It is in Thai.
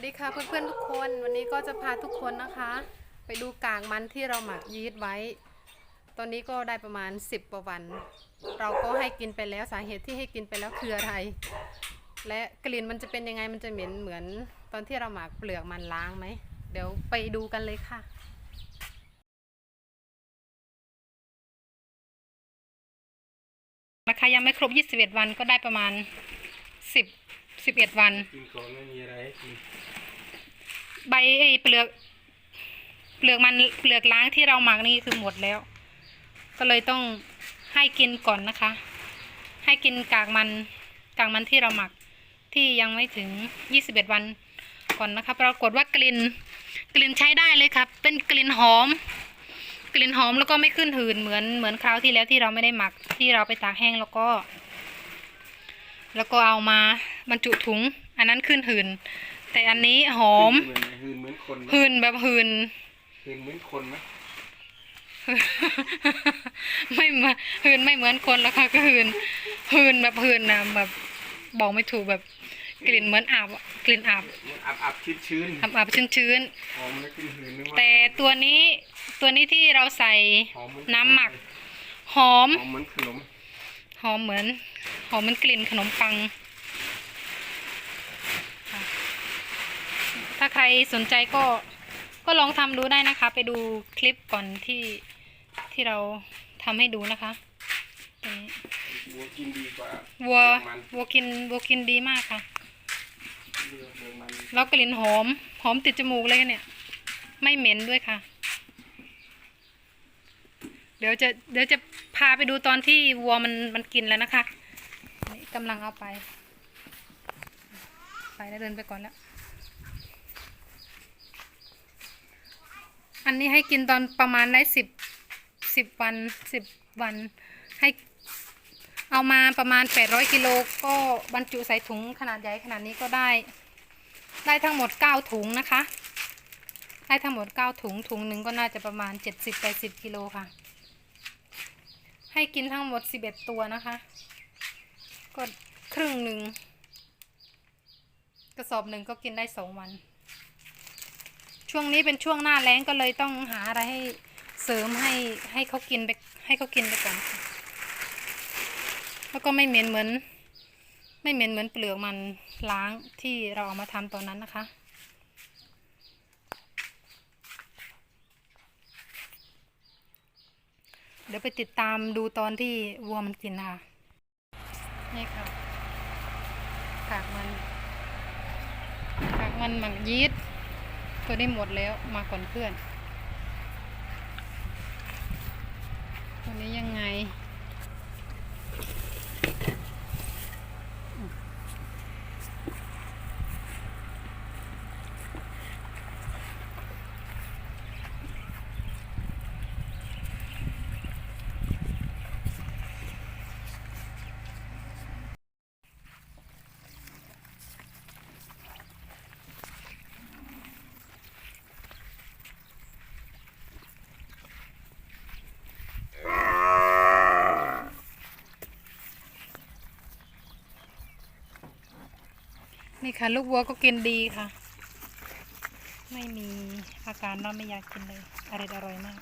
วัสดีค่ะเพื่อนๆทุกคนวันนี้ก็จะพาทุกคนนะคะ ไปดูกากมันที่เราหมักยีสต์ไว้ ตอนนี้ก็ได้ประมาณ 10กว่าวัน เราก็ให้กินไปแล้วสาเหตุที่ให้กินไปแล้วคืออะไร และกลิ่นมันจะเป็นยังไงมันจะเหม็นเหมือน ตอนที่เราหมักเปลือกมันล้างไหม เดี๋ยวไปดูกันเลยค่ะราคายังไม่ครบ 21 วันก็ได้ประมาณ 10 11วัน กินก่อนไม่มีอะไรให้กินใบไอ้เปลือก เปลือกมันเปลือกล้างที่เราหมักนี่คือหมดแล้ว ก็เลยต้องให้กินก่อนนะคะ ให้กินกากมันกากมันที่เราหมักที่ยังไม่ถึง21วันก่อนนะคะปรากฏว่ากลิ่นกลิ่นใช้ได้เลยครับ เป็นกลิ่นหอม กลิ่นหอมแล้วก็ไม่ขึ้นหืนเหมือนเหมือนคราวที่แล้วที่เราไม่ได้หมักที่เราไปตากแห้งแล้วก็ แล้วก็เอามาบรรจุถุง อันนั้นขึ้นหืน แต่อันนี้หอมเหมือนไหหืนเหมือนคนไหมหืนแบบหืนหืนเหมือนคนไหมไม่เหมือนหืนไม่เหมือนคนแล้วค่ะก็หืนหืนแบบหืนนะแบบบอกไม่ถูกแบบกลิ่นเหมือนอาบอะกลิ่นอาบมันอับอับชื้นชื้นอาบอาบชื้นชื้นหอมแล้วกินหืนนึกๆว่าแต่ตัวนี้ตัวนี้ที่เราใส่หอมเหมือนน้ำหมักหอมหอมเหมือนขนม หอมเหมือน หอมเหมือนกลิ่นขนมปังค่ะถ้าใครสนใจก็ก็ลองทำดูได้นะคะ ไปดูคลิปก่อนที่ที่เราทำให้ดูนะคะตัวนี้วัวกินดีกว่าวัวมันวัวกินวัวกินดีมากค่ะเลือดเลือดมันแล้วกลิ่นหอม หอมติดจมูกเลยเนี่ย ไม่เหม็นด้วยค่ะ เดี๋ยวจะเดี๋ยวจะ พาไปดูตอนที่วัวมันมันกินแล้วนะคะนี่กำลังเอาไป ไปแล้วเดินไปก่อนแล้ว อันนี้ให้กินตอนประมาณได้สิบสิบวันสิบวัน ให้เอามาประมาณ 800กิโลก็บรรจุใส่ถุงขนาดใหญ่ขนาดนี้ก็ได้ ได้ทั้งหมด 9 ถุงนะคะ ได้ทั้งหมด 9 ถุงถุงหนึ่งก็น่าจะประมาณ 70-80กิโลค่ะ ให้กินทั้งหมด11ตัวนะคะ ก็ครึ่งหนึ่งกระสอบหนึ่งก็กินได้2วัน ช่วงนี้เป็นช่วงหน้าแล้งก็เลยต้องหาอะไรให้เสริมให้ให้เขากินไปให้เขากินไปก่อนแล้วก็ไม่เหม็นเหมือน ไม่เหม็นเหมือนเปลือกมันล้างที่เราเอามาทำตอนนั้นนะคะ เดี๋ยวไปติดตามดูตอนที่วัวมันกินนะคะนี่ค่ะกากมันกากมันหมักยีสต์ตัวนี้หมดแล้วมาก่อนเพื่อน ตัวนี้ยังไง นี่ค่ะ ลูกวัวก็กินดีค่ะ ไม่มีอาการน่าไม่อยากกินเลยอร่อยอร่อยมาก